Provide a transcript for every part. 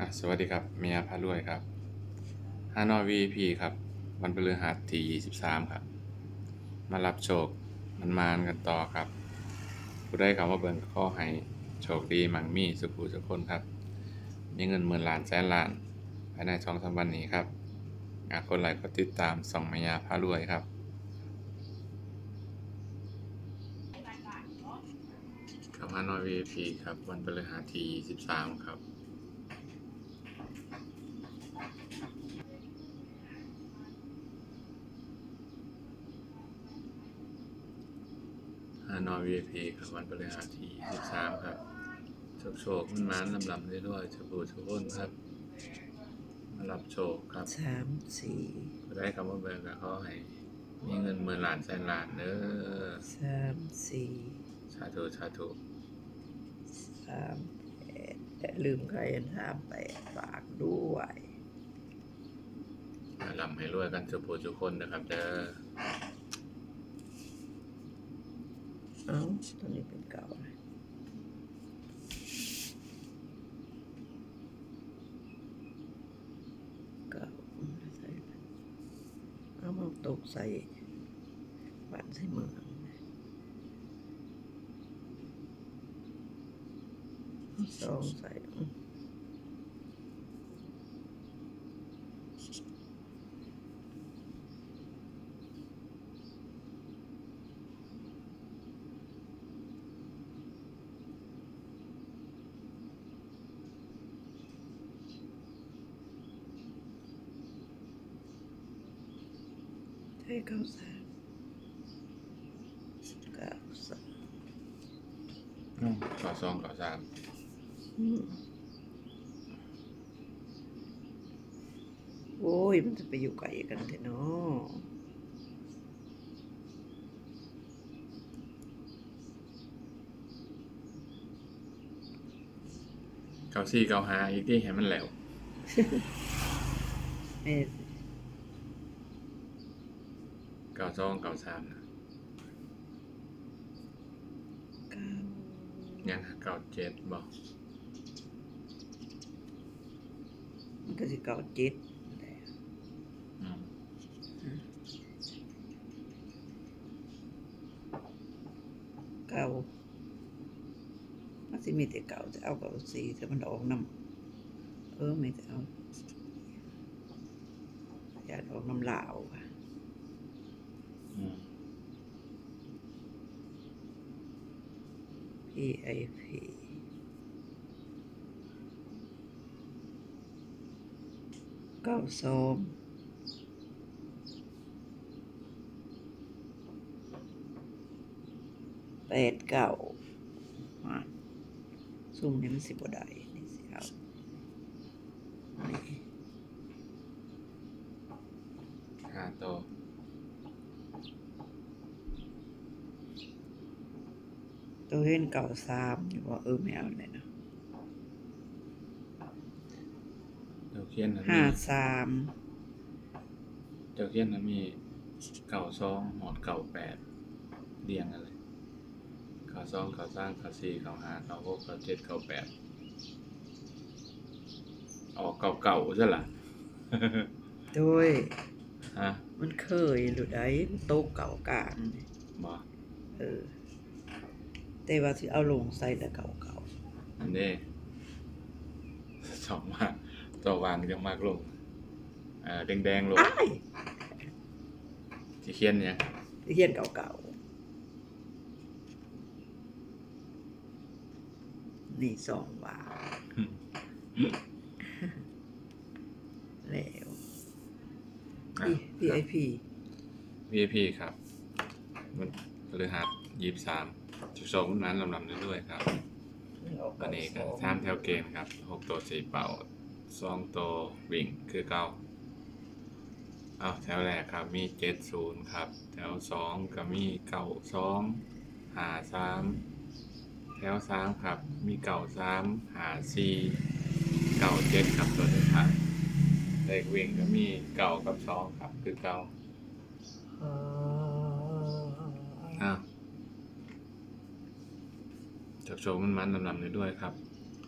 อะสวัสดีครับ เมียพารวยครับฮานอย VIP ครับ วันพฤหัสที่ 23 ครับ มารับโชค มันมานกันต่อครับ ผู้ได้คำว่าเบิ่งข้อให้โชคดีมั่งมีสุขุสุขคนครับ มีเงินหมื่นล้านแสนล้านภายในช่องสามวันนี้ครับอากคนไลค์กดติดตามส่องมายาพารวยครับครับฮานอย VIP ครับ วันพฤหัสที่ 23 ครับานอย VIP ครับวันพฤหัสที่23ครับโชคโชคมันมานลำลำเรื่อยๆชบูชบุนครับมารับโชคครับสามสี่ก็ได้คำว่าเบิร์ก็ขอให้มีเงินหมื่นล้านแสนล้านเด้อสามสี่สาธุสาธุสามแปดแต่ลืมใครสามแปดฝากด้วยมาลำให้รวยกันสุภูทุกคนนะครับเด้อ เอ้าตัวนี้เป็นเก่านะเก่าไม่ใส่เอามาตกใส่ ใส่เมืองสองใส่อืมใช่เก้าสามเก้าสามอืมก่อสองก่อสามอืมโอ้ย มันจะไปอยู่ไกลกันเถอะเนาะเก้าสี่เก้าห้าอีกที่ให้มันแหลวแม่ เก้าสองเก้าสามนะเก้ายังเก้าเจ็ดบอกมันก็สิเก้าเจ็ดแหละอืมเก้ามันสิมีแต่เก้าจะเอาเก้าสี่แต่มันออกน้ำเออไม่จะเอาอยากออกน้ำลาวค่ะ อืม PIP เก้าสองแปดเก้าอะซุ่มนี่มันสิบได้นี่สิเอานี่ห้าโตว ตัวเห็นเก่าสามอยู่ว่าเออไม่เอาเลยนะเจ้าเขียนนั้นห้ามีสามเจ้าเขียนนั้นมีเก้าสองหอดเก้าแปดเรียงอะไรเก้าสองเก้าสามเก้าสี่เก้าห้าเก้าหกเก้าเจ็ดเก้าแปดออกเก่าเก่าๆใช่ล่ะ โดยฮะมันเคยหรือไดมันโตะเก่ากลางนี่บอเออ แต่ว่าที่เอาลงใส่แต่เก่าเก่าอันนี้สองมากตัววางยังมากลงเอ่อแดงๆลงๆอ้ายที่เขียนเนี่ยงที่เขียนเก่าเก่าๆนี่สองบาทแล้วอะ พี่ VIP VIP ครับ มันพฤหัสยี่สิบสาม จุดสองนั้นลำลำเรื่อยๆครับอันนี้ก็ทามแถวเกณฑ์ครับหกตัวสี่เป่าสองตัววิ่งคือเก้าเอาแถวแรกครับมีเจ็ดศูนย์ครับ แถวสองก็มีเก้าสองหาสามแถวสามครับ มีเก้าสามหาสี่เก้าเจ็ดครับตัวสุดท้ายเลขวิ่งก็มีเก้ากับสองครับ คือเก้าอ่าอ้าว จากโชว์มันมันลำลำเลยด้วยครับ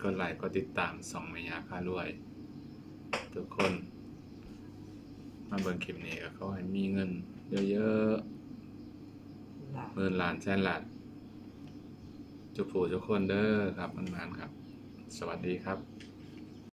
กดไลค์กดติดตามส่องเมียพารวย ทุกคน มาเบิ่งคลิปนี้ก็ขอให้มีเงินเยอะหลักๆหมื่นล้านแสนล้านจุกผู้ทุกคนเด้อครับมันๆครับ สวัสดีครับ